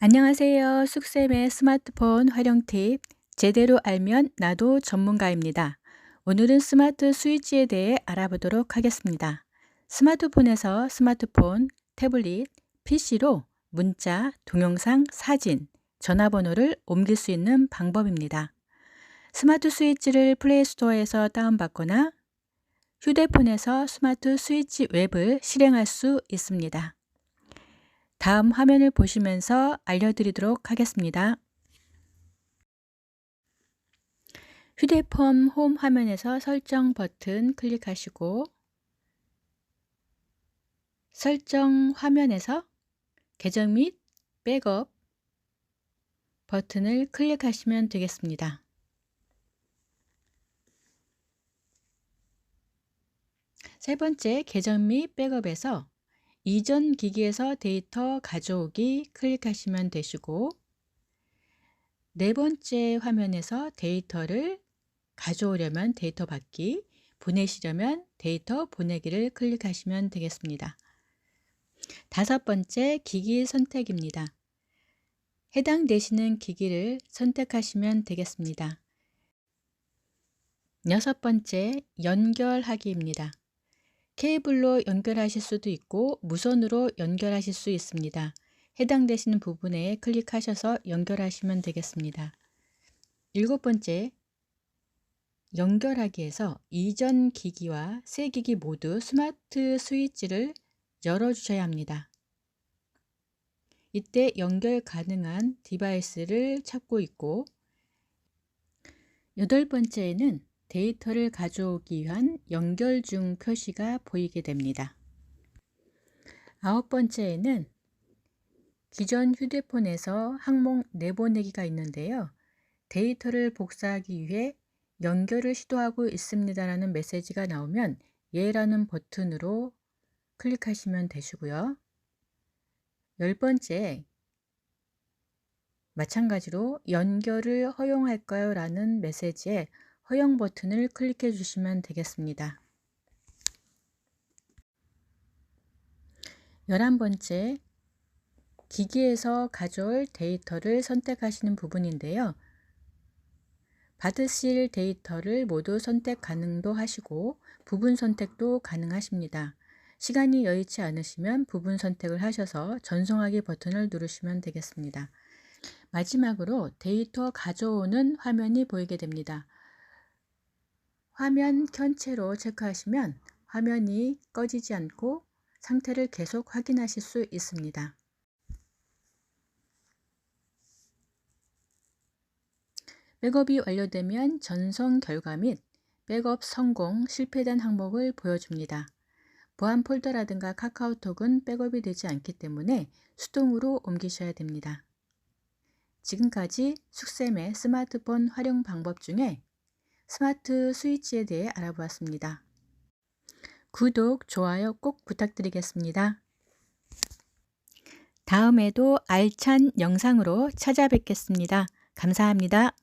안녕하세요. 쑥쌤의 스마트폰 활용 팁. 제대로 알면 나도 전문가입니다. 오늘은 스마트 스위치에 대해 알아보도록 하겠습니다. 스마트폰에서 스마트폰, 태블릿, PC로 문자, 동영상, 사진, 전화번호를 옮길 수 있는 방법입니다. 스마트 스위치를 플레이스토어에서 다운받거나 휴대폰에서 스마트 스위치 웹을 실행할 수 있습니다. 다음 화면을 보시면서 알려드리도록 하겠습니다. 휴대폰 홈 화면에서 설정 버튼 클릭하시고 설정 화면에서 계정 및 백업 버튼을 클릭하시면 되겠습니다. 세 번째 계정 및 백업에서 이전 기기에서 데이터 가져오기 클릭하시면 되시고 네 번째 화면에서 데이터를 가져오려면 데이터 받기, 보내시려면 데이터 보내기를 클릭하시면 되겠습니다. 다섯 번째 기기 선택입니다. 해당되시는 기기를 선택하시면 되겠습니다. 여섯 번째 연결하기입니다. 케이블로 연결하실 수도 있고 무선으로 연결하실 수 있습니다. 해당되시는 부분에 클릭하셔서 연결하시면 되겠습니다. 일곱 번째, 연결하기에서 이전 기기와 새 기기 모두 스마트 스위치를 열어주셔야 합니다. 이때 연결 가능한 디바이스를 찾고 있고 여덟 번째에는 데이터를 가져오기 위한 연결 중 표시가 보이게 됩니다. 아홉 번째에는 기존 휴대폰에서 항목 내보내기가 있는데요. 데이터를 복사하기 위해 연결을 시도하고 있습니다라는 메시지가 나오면 예라는 버튼으로 클릭하시면 되시고요. 열 번째, 마찬가지로 연결을 허용할까요? 라는 메시지에 허용 버튼을 클릭해 주시면 되겠습니다. 11번째, 기기에서 가져올 데이터를 선택하시는 부분인데요. 받으실 데이터를 모두 선택 가능도 하시고 부분 선택도 가능하십니다. 시간이 여의치 않으시면 부분 선택을 하셔서 전송하기 버튼을 누르시면 되겠습니다. 마지막으로 데이터 가져오는 화면이 보이게 됩니다. 화면 켠 채로 체크하시면 화면이 꺼지지 않고 상태를 계속 확인하실 수 있습니다. 백업이 완료되면 전송 결과 및 백업 성공, 실패된 항목을 보여줍니다. 보안 폴더라든가 카카오톡은 백업이 되지 않기 때문에 수동으로 옮기셔야 됩니다. 지금까지 숙쌤의 스마트폰 활용 방법 중에 스마트 스위치에 대해 알아보았습니다. 구독, 좋아요 꼭 부탁드리겠습니다. 다음에도 알찬 영상으로 찾아뵙겠습니다. 감사합니다.